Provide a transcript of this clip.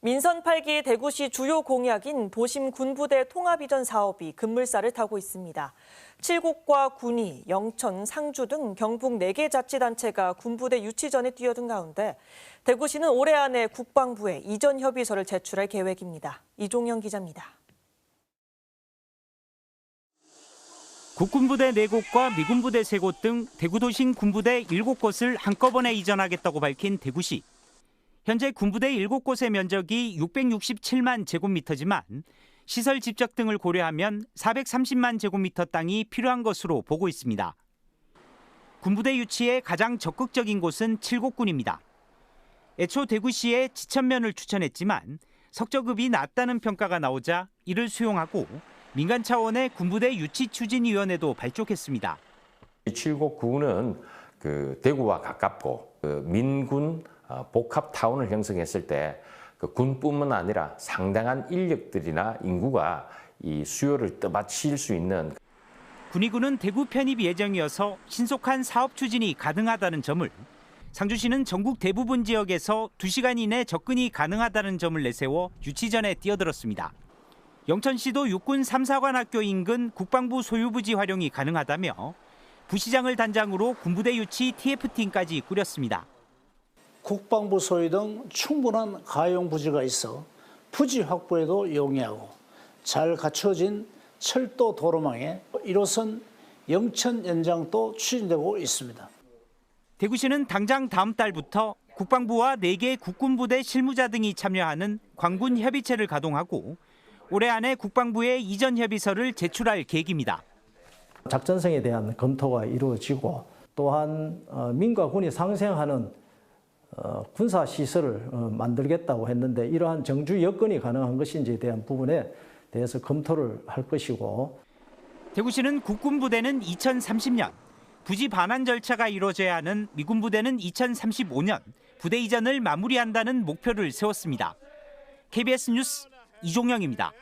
민선 8기 대구시 주요 공약인 도심 군부대 통합 이전 사업이 급물살을 타고 있습니다. 칠곡과 군위, 영천, 상주 등 경북 4개 자치단체가 군부대 유치전에 뛰어든 가운데 대구시는 올해 안에 국방부에 이전 협의서를 제출할 계획입니다. 이종영 기자입니다. 국군부대 4곳과 미군부대 3곳 등 대구 도심 군부대 7곳을 한꺼번에 이전하겠다고 밝힌 대구시. 현재 군부대 7곳의 면적이 667만 제곱미터지만 시설 집적 등을 고려하면 430만 제곱미터 땅이 필요한 것으로 보고 있습니다. 군부대 유치에 가장 적극적인 곳은 칠곡군입니다. 애초 대구시에 지천면을 추천했지만 석저급이 낮다는 평가가 나오자 이를 수용하고 민간 차원의 군부대 유치 추진위원회도 발족했습니다. 이 칠곡군은 그 대구와 가깝고 그 민군 어, 복합 타운을 형성했을 때 그 군뿐만 아니라 상당한 인력들이나 인구가 이 수요를 떠받칠 수 있는 군의군은 대구 편입 예정이어서 신속한 사업 추진이 가능하다는 점을 상주시는 전국 대부분 지역에서 2시간 이내 접근이 가능하다는 점을 내세워 유치전에 뛰어들었습니다. 영천시도 육군 3, 4관 학교 인근 국방부 소유부지 활용이 가능하다며 부시장을 단장으로 군부대 유치 TF팀까지 꾸렸습니다. 국방부 소유 등 충분한 가용 부지가 있어 부지 확보에도 용이하고 잘 갖춰진 철도 도로망에 1호선 영천 연장도 추진되고 있습니다. 대구시는 당장 다음 달부터 국방부와 4개 국군부대 실무자 등이 참여하는 광군 협의체를 가동하고 올해 안에 국방부에 이전 협의서를 제출할 계획입니다. 작전성에 대한 검토가 이루어지고 또한 어, 민과 군이 상생하는 어, 군사 시설을 어, 만들겠다고 했는데 이러한 정주 여건이 가능한 것인지에 대한 부분에 대해서 검토를 할 것이고 대구시는 국군 부대는 2030년, 부지 반환 절차가 이루어져야 하는 미군 부대는 2035년 부대 이전을 마무리한다는 목표를 세웠습니다. KBS 뉴스 이종영입니다.